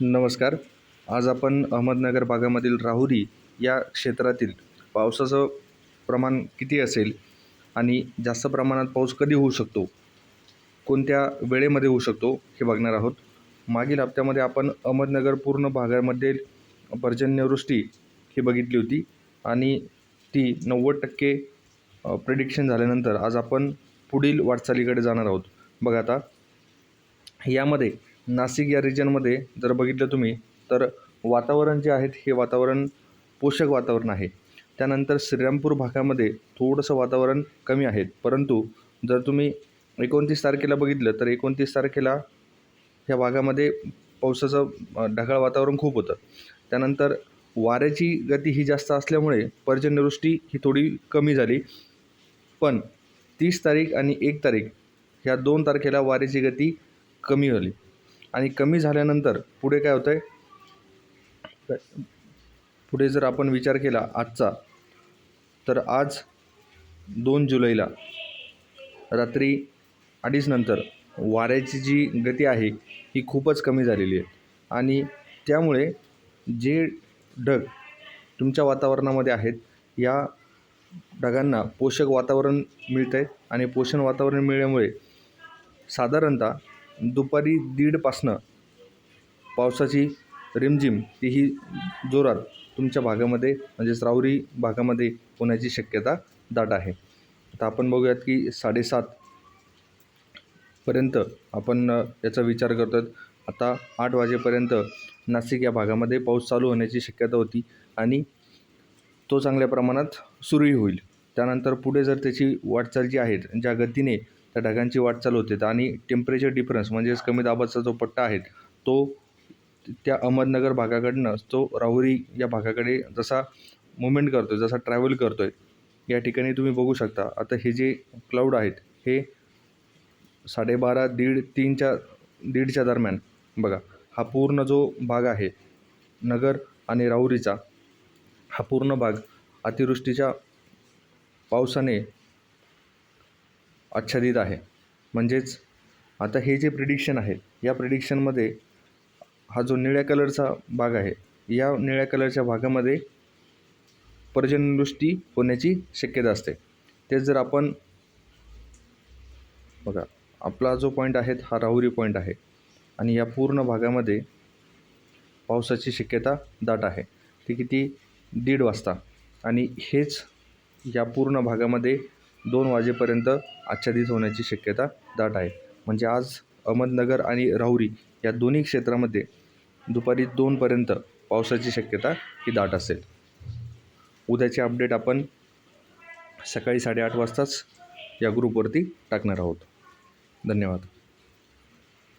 नमस्कार. आज आपण अहमदनगर भागामधील राहुरी या क्षेत्रातील पावसाचं प्रमाण किती असेल आणि जास्त प्रमाणात पाऊस कधी होऊ शकतो? कोणत्या वेळेमध्ये होऊ शकतो हे बघणार आहोत. मागील हप्त्यामध्ये आपण अहमदनगर पूर्ण भागामध्ये पर्जन्यवृष्टी ही बघितली होती आणि ती नव्वद टक्के प्रिडिक्शन झाल्यानंतर आज आपण पुढील वाटचालीकडे जाणार आहोत. बघा आता यामध्ये नाशिक या रिजनमध्ये जर बघितलं तुम्ही तर वातावरण जे आहेत हे वातावरण पोषक वातावरण आहे. त्यानंतर श्रीरामपूर भागामध्ये थोडंसं वातावरण कमी आहे. परंतु जर तुम्ही एकोणतीस तारखेला बघितलं तर एकोणतीस तारखेला ह्या भागामध्ये पावसाचं ढगाळ वातावरण खूप होतं. त्यानंतर वाऱ्याची गती ही जास्त असल्यामुळे पर्जन्यवृष्टी ही थोडी कमी झाली. पण तीस तारीख आणि एक तारीख ह्या दोन तारखेला वाऱ्याची गती कमी झाली. आणि कमी झाल्यानंतर पुढे काय होतं आहे पुढे जर आपण विचार केला आजचा तर आज दोन जुलैला रात्री अडीच नंतर वाऱ्याची जी गती आहे ही खूपच कमी झालेली आहे. आणि त्यामुळे जे ढग तुमच्या वातावरणामध्ये आहेत या ढगांना पोषक वातावरण मिळतं आहे आणि पोषण वातावरण मिळल्यामुळे साधारणतः दुपारी दीडपासनं पावसाची रिमझिम तीही जोरात तुमच्या भागामध्ये म्हणजेच राहुरी भागामध्ये होण्याची शक्यता दाट आहे. आता आपण बघूयात की साडेसात पर्यंत आपण याचा विचार करतो आता आठ वाजेपर्यंत नाशिक या भागामध्ये पाऊस चालू होण्याची शक्यता होती आणि तो चांगल्या प्रमाणात सुरूही होईल. त्यानंतर पुढे जर त्याची वाटचाल जी आहे ज्या गतीने त्या ढगांची वाटचाल होते. आणि टेम्परेचर डिफरन्स म्हणजेच कमी दाबाचा जो पट्टा आहे तो त्या अहमदनगर भागाकडनं तो राहुरी या भागाकडे जसा मुवमेंट करतो आहे जसा ट्रॅव्हल करतो आहे या ठिकाणी तुम्ही बघू शकता. आता हे जे क्लाऊड आहेत हे साडेबारा दीड तीनच्या दीडच्या दरम्यान बघा हा पूर्ण जो भाग आहे नगर आणि राहुरीचा हा पूर्ण भाग अतिवृष्टीच्या पावसाने आच्छादित आहे. म्हणजेच आता हे जे प्रिडिक्शन आहे या प्रिडिक्शनमध्ये हा जो निळ्या कलरचा भाग आहे या निळ्या कलरच्या भागामध्ये पर्जन्यवृष्टी होण्याची शक्यता असते. तेच जर आपण बघा आपला जो पॉईंट आहे हा राहुरी पॉईंट आहे आणि या पूर्ण भागामध्ये पावसाची शक्यता दाट आहे. ती किती? दीड वाजता. आणि हेच या पूर्ण भागामध्ये दोन वाजेपर्यंत आच्छादित होण्याची शक्यता दाट आहे. म्हणजे आज अहमदनगर आणि राहुरी या दोन्ही क्षेत्रामध्ये दुपारी दोनपर्यंत पावसाची शक्यता ही दाट असेल. उद्याचे अपडेट आपण सकाळी साडेआठ वाजताच या ग्रुपवरती टाकणार आहोत. धन्यवाद.